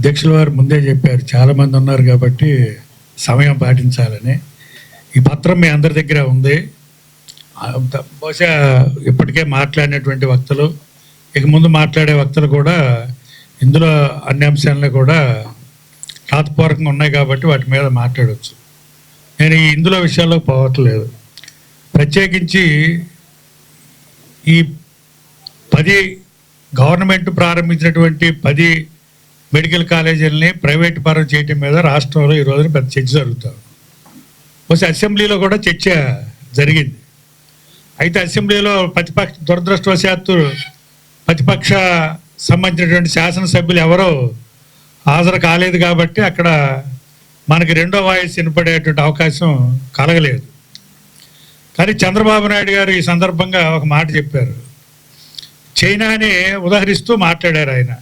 అధ్యక్షుల వారు ముందే చెప్పారు చాలామంది ఉన్నారు కాబట్టి సమయం పాటించాలని. ఈ పత్రం మీ అందరి దగ్గర ఉంది. బహుశా ఇప్పటికే మాట్లాడినటువంటి వక్తలు ఇక ముందు మాట్లాడే వక్తలు కూడా ఇందులో అన్ని అంశాలను కూడా రాతపూర్వకంగా ఉన్నాయి కాబట్టి వాటి మీద మాట్లాడవచ్చు నేను ఈ ఇందులో విషయాల్లో పోవట్లేదు. ప్రత్యేకించి ఈ పది గవర్నమెంట్ ప్రారంభించినటువంటి పది మెడికల్ కాలేజీలని ప్రైవేట్ పరం చేయటం మీద రాష్ట్రంలో ఈ రోజున పెద్ద చర్చ జరుగుతుంది బహుశా అసెంబ్లీలో కూడా చర్చ జరిగింది. అయితే అసెంబ్లీలో ప్రతిపక్ష దురదృష్టవశాత్తు ప్రతిపక్ష సంబంధించినటువంటి శాసనసభ్యులు ఎవరో హాజరు కాలేదు కాబట్టి అక్కడ మనకి రెండో వాయిస్ వినపడేటువంటి అవకాశం కలగలేదు. కానీ చంద్రబాబు నాయుడు గారు ఈ సందర్భంగా ఒక మాట చెప్పారు. చైనాని ఉదహరిస్తూ మాట్లాడారు ఆయన.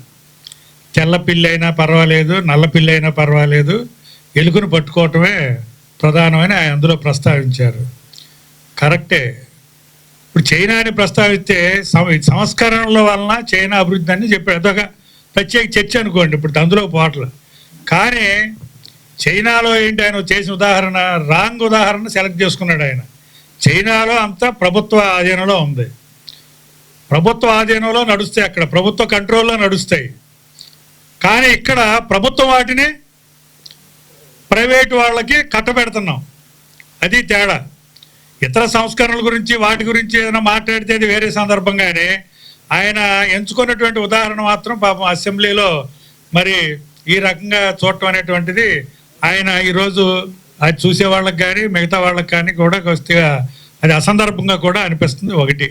తెల్ల పిల్లి అయినా పర్వాలేదు నల్ల పిల్లి అయినా పర్వాలేదు. ఎలుకను పట్టుకోవటమే ప్రధానమని ఆయన అందులో ప్రస్తావించారు. కరెక్టే. ఇప్పుడు చైనాని ప్రస్తావిస్తే సం- సంస్కరణల వలన చైనా అభివృద్ధి అని చెప్పాడు అదొక ప్రత్యేక చర్చ అనుకోండి ఇప్పుడు అందులో పాటలు. కానీ చైనాలో ఏంటి ఆయన చేసిన ఉదాహరణ? రాంగ్ ఉదాహరణ సెలెక్ట్ చేసుకున్నాడు ఆయన. చైనాలో అంతా ప్రభుత్వ ఆధీనంలో ఉంది. ప్రభుత్వ ఆధీనంలో నడుస్తాయి అక్కడ. ప్రభుత్వ కంట్రోల్లో నడుస్తాయి. కానీ ఇక్కడ ప్రభుత్వం వాటిని ప్రైవేట్ వాళ్ళకి కట్టబెడుతున్నాం. అది తేడా. ఇతర సంస్కరణల గురించి వాటి గురించి ఏదైనా మాట్లాడితే అది వేరే సందర్భంగానే ఆయన ఎంచుకున్నటువంటి ఉదాహరణ మాత్రం పాపం అసెంబ్లీలో మరి ఈ రకంగా చూడటం అనేటువంటిది ఆయన ఈరోజు అది చూసే వాళ్ళకి కానీ మిగతా వాళ్ళకి కానీ కూడా కొద్దిగా అది అసందర్భంగా కూడా అనిపిస్తుంది ఒకటి.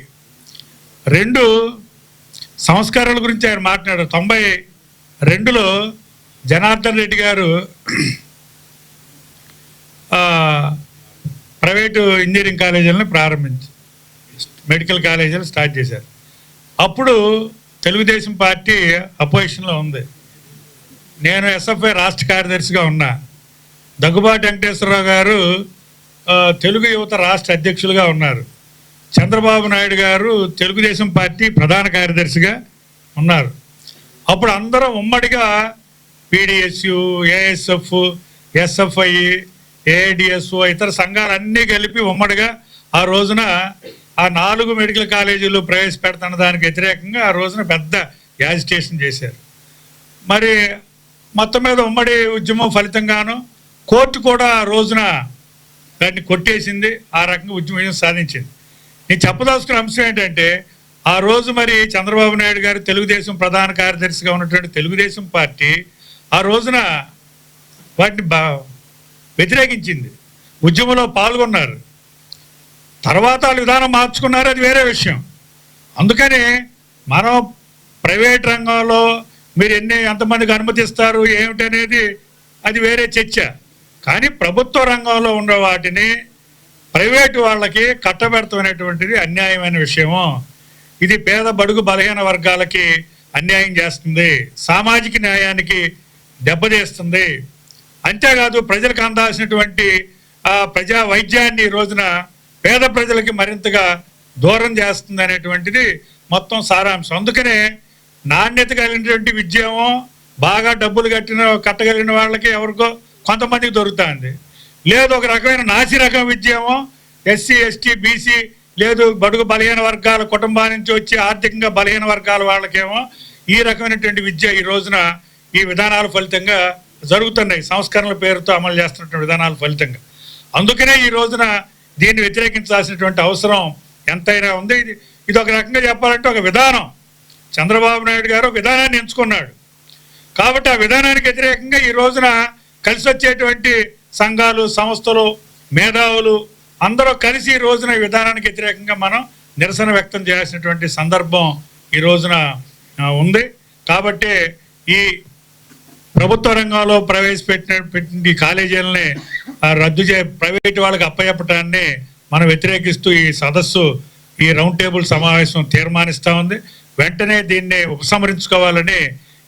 రెండు సంస్కరణల గురించి ఆయన మాట్లాడారు. తొంభై రెండులో జనార్దన్ రెడ్డి గారు ప్రైవేటు ఇంజనీరింగ్ కాలేజీలను ప్రారంభించి మెడికల్ కాలేజీలు స్టార్ట్ చేశారు. అప్పుడు తెలుగుదేశం పార్టీ అపోజిషన్లో ఉంది. నేను ఎస్ఎఫ్ఐ రాష్ట్ర కార్యదర్శిగా ఉన్నా. దగ్గుబాటి వెంకటేశ్వరరావు గారు తెలుగు యువత రాష్ట్ర అధ్యక్షులుగా ఉన్నారు. చంద్రబాబు నాయుడు గారు తెలుగుదేశం పార్టీ ప్రధాన కార్యదర్శిగా ఉన్నారు. అప్పుడు అందరం ఉమ్మడిగా పీడిఎస్యు ఏఎస్ఎఫ్ ఎస్ఎఫ్ఐ ఏడిఎస్ఓ ఇతర సంఘాలన్నీ కలిపి ఉమ్మడిగా ఆ రోజున ఆ నాలుగు మెడికల్ కాలేజీలు ప్రవేశపెడుతున్న దానికి వ్యతిరేకంగా ఆ రోజున పెద్ద యాజిటేషన్ చేశారు. మరి మొత్తం మీద ఉమ్మడి ఉద్యమం ఫలితంగాను కోర్టు కూడా ఆ రోజున దాన్ని కొట్టేసింది ఆ రకంగా ఉద్యమం సాధించింది. నేను చెప్పదలుచుకున్న అంశం ఏంటంటే ఆ రోజు మరి చంద్రబాబు నాయుడు గారు తెలుగుదేశం ప్రధాన కార్యదర్శిగా ఉన్నటువంటి తెలుగుదేశం పార్టీ ఆ రోజున వాటిని బా వ్యతిరేకించింది. ఉద్యమంలో పాల్గొన్నారు. తర్వాత వాళ్ళు విధానం మార్చుకున్నారు అది వేరే విషయం. అందుకని మనం ప్రైవేట్ రంగంలో మీరు ఎన్ని ఎంతమందికి అనుమతిస్తారు ఏమిటనేది అది వేరే చర్చ. కానీ ప్రభుత్వ రంగంలో ఉన్న వాటిని ప్రైవేటు వాళ్ళకి కట్టబెడతామనేటువంటిది అన్యాయమైన విషయము. ఇది పేద బడుగు బలహీన వర్గాలకి అన్యాయం చేస్తుంది సామాజిక న్యాయానికి దెబ్బతీస్తుంది. అంతేకాదు ప్రజలకు అందాల్సినటువంటి ఆ ప్రజా వైద్యాన్ని ఈ రోజున పేద ప్రజలకి మరింతగా దూరం చేస్తుంది అనేటువంటిది మొత్తం సారాంశం. అందుకనే నాణ్యత కలిగినటువంటి విద్యేమో బాగా డబ్బులు కట్టిన కట్టగలిగిన వాళ్ళకి ఎవరికో కొంతమందికి దొరుకుతుంది. లేదు ఒక రకమైన నాసి రకం విద్యేమో ఎస్సీ ఎస్టీ బీసీ లేదు బడుగు బలహీన వర్గాల కుటుంబాల నుంచి వచ్చి ఆర్థికంగా బలహీన వర్గాల వాళ్ళకేమో ఈ రకమైనటువంటి విద్య ఈ రోజున ఈ విధానాల ఫలితంగా జరుగుతున్నాయి. సంస్కరణల పేరుతో అమలు చేస్తున్నటువంటి విధానాల ఫలితంగా. అందుకనే ఈ రోజున దీన్ని వ్యతిరేకించాల్సినటువంటి అవసరం ఎంతైనా ఉంది. ఇది ఇది ఒక రకంగా చెప్పాలంటే ఒక విధానం. చంద్రబాబు నాయుడు గారు విధానాన్ని ఎంచుకున్నాడు. కాబట్టి ఆ విధానానికి వ్యతిరేకంగా ఈ రోజున కలిసి వచ్చేటువంటి సంఘాలు సంస్థలు మేధావులు అందరూ కలిసి ఈ రోజున ఈ విధానానికి వ్యతిరేకంగా మనం నిరసన వ్యక్తం చేయాల్సినటువంటి సందర్భం ఈ రోజున ఉంది. కాబట్టి ఈ ప్రభుత్వ రంగంలో ప్రవేశపెట్టిన పెట్టిన ఈ కాలేజీలని రద్దు చే ప్రైవేట్ వాళ్ళకి అప్పచెప్పటాన్ని మనం వ్యతిరేకిస్తూ ఈ సదస్సు ఈ రౌండ్ టేబుల్ సమావేశం తీర్మానిస్తూ ఉంది. వెంటనే దీన్ని ఉపసంహరించుకోవాలని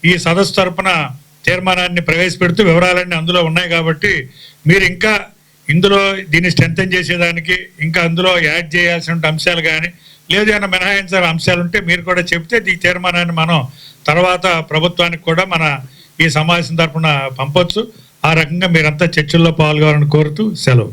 ఈ సదస్సు తరపున తీర్మానాన్ని ప్రవేశపెడుతూ వివరాలన్నీ అందులో ఉన్నాయి కాబట్టి మీరు ఇంకా ఇందులో దీన్ని స్ట్రెంగ్ చేసేదానికి ఇంకా అందులో యాడ్ చేయాల్సిన అంశాలు కానీ లేదు ఏమైనా మినహాయించాల్సిన అంశాలు ఉంటే మీరు కూడా చెప్తే ఈ తీర్మానాన్ని మనం తర్వాత ప్రభుత్వానికి కూడా మన ఈ సమావేశం తరఫున పంపొచ్చు. ఆ రకంగా మీరంతా చర్చల్లో పాల్గొనాలని కోరుతూ సెలవు.